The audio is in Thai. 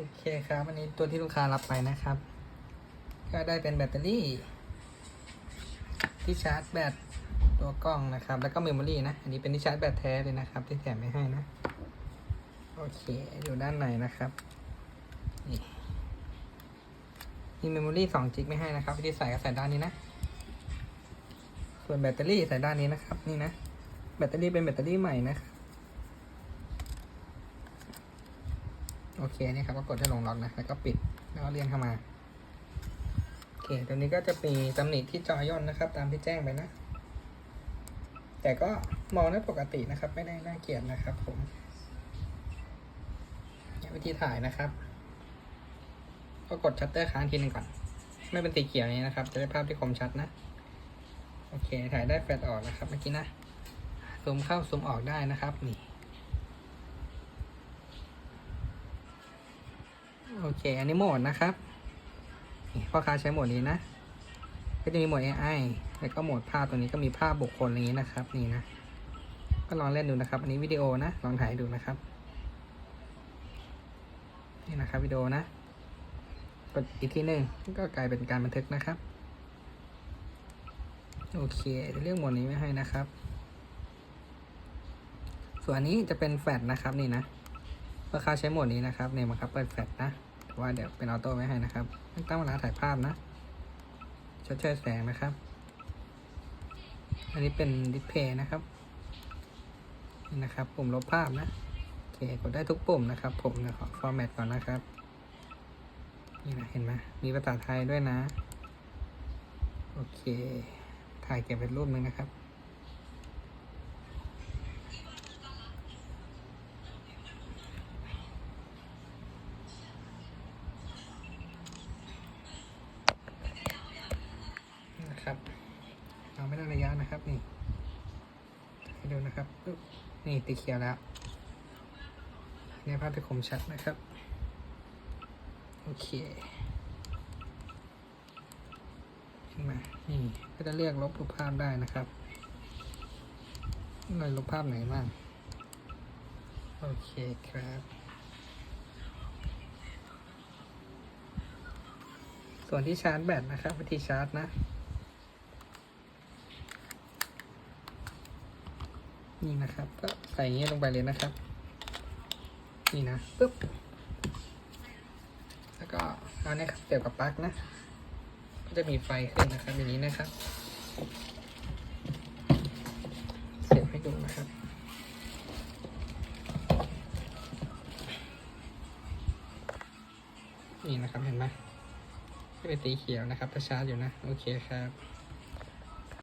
โอเคครับอันนี้ตัวที่ลูกค้ารับไปนะครับ ก็ได้เป็นแบตเตอรี่ ที่ชาร์จแบตตัวกล้องนะครับ แล้วก็เมมโมรี่นะ อันนี้เป็นที่ชาร์จแบตแท้เลยนะครับ ที่แถมไม่ให้นะ โอเค อยู่ด้านในนะครับนี่มีเมมโมรี่สองจิกไม่ให้นะครับ ที่ใส่ก็ใส่ด้านนี้นะ ส่วนแบตเตอรี่ใส่ด้านนี้นะครับ นี่นะ แบตเตอรี่เป็นแบตเตอรี่ใหม่นะครับ โอเคนี่ครับก็กดให้ลงล็อกนะแล้วก็ปิดแล้วก็เรียงเข้ามาโอเคตัวนี้ก็จะมีตำหนิที่จอย่นนะครับ ตามที่แจ้งไปนะ แต่ก็มองได้ปกตินะครับ ไม่ได้น่าเกลียดนะครับ ผมวิธีถ่ายนะครับ ก็กดชัตเตอร์ค้างทีนึงก่อน ไม่เป็นสีเขียวนี้นะครับ จะได้ภาพที่คมชัดนะโอเค ถ่ายได้แฟลชออกนะครับเมื่อกี้นะซูมเข้าซูมออกได้นะครับนี่ โอเค อันนี้โหมดนะครับพ่อค้าใช้โหมดนี้นะ ก็จะมีโหมด AI แล้วก็โหมดภาพตัวนี้ก็มีภาพบุคคลอย่างนี้นะครับ นี่นะ ก็ลองเล่นดูนะครับ อันนี้วิดีโอนะ ลองถ่ายดูนะครับ นี่นะครับวิดีโอนะ กดอีกทีหนึ่งก็กลายเป็นการบันทึกนะครับ โอเค เรื่องโหมดนี้ไม่ให้นะครับ ส่วนอันนี้จะเป็นแฟลชนะครับนี่นะราคาใช้โหมดนี้นะครับเนี่ยมันครับเปิดแฟลชนะ ว่าเดี๋ยวเป็นออโต้ไว้ให้นะครับตั้งเวลาถ่ายภาพนะชดเชยแสงนะครับ อันนี้เป็นดิสเพย์นะครับนี่นะครับ ปุ่มลบภาพนะโอเคกดได้ทุกปุ่มนะครับ ผมนะขอฟอร์แมตก่อนนะครับนี่นะเห็นไหมมีภาษาไทยด้วยนะ โอเค ถ่ายเก็บเป็นรูปหนึ่งนะครับเรา ไม่ได้ระยะนะครับนี่ให้ดูนะครับปึ๊บนี่ตีเขียวแล้วในภาพที่คมชัดนะครับ โอเคเห็นไหมนี่ก็จะเลือกลบรูปภาพได้นะครับเราลบภาพไหนบ้างโอเคครับส่วนที่ชาร์จแบตนะครับวิธีชาร์จนะ นี่นะครับ ก็ใส่อย่างนี้ลงไปเลยนะครับ นี่นะปึ๊บแล้วก็เอาเนี่ยครับเสียบกับปลั๊กนะ ก็จะมีไฟขึ้นนะครับอย่างนี้นะครับเสียบให้ดูนะครับนี่นะครับเห็นไหมก็เป็นสีเขียวนะครับถ้าชาร์จอยู่นะ โอเคครับ